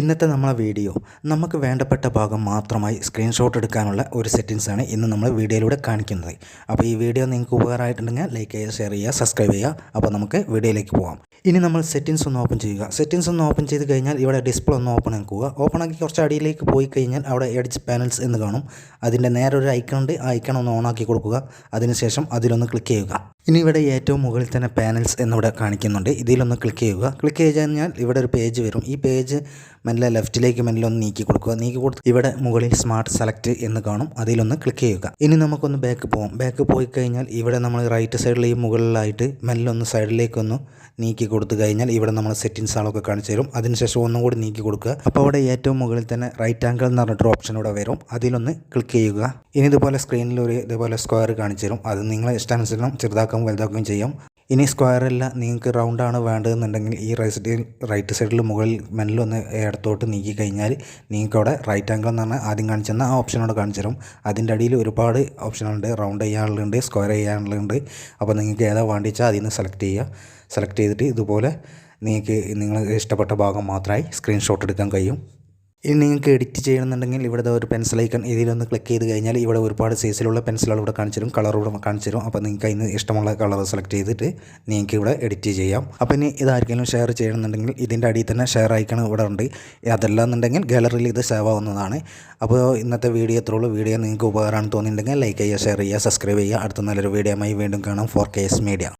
ഇന്നത്തെ നമ്മളെ വീഡിയോ നമുക്ക് വേണ്ടപ്പെട്ട ഭാഗം മാത്രമായി സ്ക്രീൻഷോട്ട് എടുക്കാനുള്ള ഒരു സെറ്റിങ്സാണ് ഇന്ന് നമ്മൾ വീഡിയോയിലൂടെ കാണിക്കുന്നത്. അപ്പോൾ ഈ വീഡിയോ നിങ്ങൾക്ക് ഉപകാരമായിട്ടുണ്ടെങ്കിൽ ലൈക്ക് ചെയ്യുക ഷെയർ ചെയ്യുക സബ്സ്ക്രൈബ് ചെയ്യുക. അപ്പോൾ നമുക്ക് വീഡിയോയിലേക്ക് പോകാം ഇനി നമ്മൾ സെറ്റിങ്സ് ഒന്ന് ഓപ്പൺ ചെയ്യുക. സെറ്റിങ്സ് ഒന്ന് ഓപ്പൺ ചെയ്ത് കഴിഞ്ഞാൽ ഇവിടെ ഡിസ്പ്ലേ ഒന്ന് ഓപ്പൺ ആക്കുക ഓപ്പൺ ആക്കി കുറച്ച് അടിയിലേക്ക് പോയി കഴിഞ്ഞാൽ അവിടെ എഡ്ജ് പാനൽസ് എന്ന് കാണും. അതിന്റെ നേരെ ഒരു ഐക്കൺ ഉണ്ട്. ആ ഐക്കൺ ഒന്ന് ഓൺ ആക്കി കൊടുക്കുക. അതിനുശേഷം അതിലൊന്ന് ക്ലിക്ക് ചെയ്യുക. ഇനി ഇവിടെ ഏറ്റവും മുകളിൽ തന്നെ പാനൽസ് എന്നിവിടെ കാണിക്കുന്നുണ്ട്. ഇതിലൊന്ന് ക്ലിക്ക് ചെയ്യുക. ക്ലിക്ക് ചെയ്ത് കഴിഞ്ഞാൽ ഇവിടെ ഒരു പേജ് വരും. ഈ പേജ് മെല്ലെ ലെഫ്റ്റിലേക്ക് മെല്ലെ ഒന്ന് നീക്കി കൊടുക്കുക. നീക്കി കൊടുത്ത് ഇവിടെ മുകളിൽ സ്മാർട്ട് സെലക്ട് എന്ന് കാണും. അതിലൊന്ന് ക്ലിക്ക് ചെയ്യുക. ഇനി നമുക്കൊന്ന് ബാക്ക് പോകാം ബാക്ക് പോയി കഴിഞ്ഞാൽ ഇവിടെ നമ്മൾ റൈറ്റ് സൈഡിൽ ഈ മുകളിലായിട്ട് മെല്ലെ ഒന്ന് സൈഡിലേക്കൊന്ന് നീക്കി കൊടുത്തു കഴിഞ്ഞാൽ ഇവിടെ നമ്മൾ സെറ്റിങ്സ് ആളൊക്കെ കാണിച്ചു തരും. അതിനുശേഷം ഒന്നും കൂടി നീക്കി കൊടുക്കുക. അപ്പോൾ അവിടെ ഏറ്റവും മുകളിൽ തന്നെ റൈറ്റ് ആംഗിൾ എന്ന് പറഞ്ഞിട്ടൊരു ഓപ്ഷൻ ഇവിടെ വരും. അതിലൊന്ന് ക്ലിക്ക് ചെയ്യുക. ഇനി ഇതുപോലെ സ്ക്രീനിൽ ഒരു ഇതുപോലെ സ്ക്വയർ കാണിച്ചു തരും. അത് നിങ്ങളെ ഇഷ്ടാനുസരണം ചെറുതാക്കുകയും വലുതാക്കുകയും ചെയ്യും. ഇനി സ്ക്വയർ അല്ല നിങ്ങൾക്ക് റൗണ്ടാണ് വേണ്ടതെന്നുണ്ടെങ്കിൽ ഈ റൈറ്റ് റൈറ്റ് സൈഡിൽ മുകളിൽ ഒന്ന് ഇടത്തോട്ട് നീക്കി കഴിഞ്ഞാൽ നിങ്ങൾക്ക് അവിടെ റൈറ്റ് ആംഗിൾ എന്ന് പറഞ്ഞാൽ ആദ്യം കാണിച്ചെന്ന ആ ഓപ്ഷനോട് കാണിച്ചു തരും. അതിന്റെ അടിയിൽ ഒരുപാട് ഓപ്ഷനുണ്ട് റൗണ്ട് ചെയ്യാനുള്ളുണ്ട് സ്ക്വയർ ചെയ്യാനുള്ളുണ്ട് അപ്പോൾ നിങ്ങൾക്ക് ഏതാ വേണ്ടിച്ചാൽ അതിൽ നിന്ന് സെലക്ട് ചെയ്യുക. സെലക്ട് ചെയ്തിട്ട് ഇതുപോലെ നിങ്ങൾക്ക് നിങ്ങൾ ഇഷ്ടപ്പെട്ട ഭാഗം മാത്രമായി സ്ക്രീൻഷോട്ട് എടുക്കാൻ കഴിയും. ഇനി നിങ്ങൾക്ക് എഡിറ്റ് ചെയ്യണമെന്നുണ്ടെങ്കിൽ ഇവിടെ ഒരു പെൻസിൽ ഐക്കൺ ഇതിലൊന്ന് ക്ലിക്ക് ചെയ്ത് കഴിഞ്ഞാൽ ഇവിടെ ഒരുപാട് സൈസിലുള്ള പെൻസിലുകൾ ഇവിടെ കാണിച്ചു തരും കളർ ഇവിടെ കാണിച്ചു തരും. അപ്പോൾ നിങ്ങൾക്ക് അതിന് ഇഷ്ടമുള്ള കളർ സെലക്ട് ചെയ്തിട്ട് നിങ്ങൾക്ക് ഇവിടെ എഡിറ്റ് ചെയ്യാം. അപ്പോൾ ഇനി ഇതാർക്കെങ്കിലും ഷെയർ ചെയ്യണമെന്നുണ്ടെങ്കിൽ ഇതിന്റെ അടിയിൽ തന്നെ ഷെയർ ഐക്കൺ ഇവിടെ ഉണ്ട്. അതല്ല എന്നുണ്ടെങ്കിൽ ഗാലറിയിൽ ഇത് സേവ് ആവുന്നതാണ്. അപ്പോൾ ഇന്നത്തെ വീഡിയോ എത്രയുള്ളൂ വീഡിയോ നിങ്ങൾക്ക് ഉപകാരമാണെന്ന് തോന്നിയിട്ടുണ്ടെങ്കിൽ ലൈക്ക് ചെയ്യുക ഷെയർ ചെയ്യുക സബ്സ്ക്രൈബ് ചെയ്യുക. അടുത്ത നല്ലൊരു വീഡിയോയുമായി വീണ്ടും കാണാം. Four media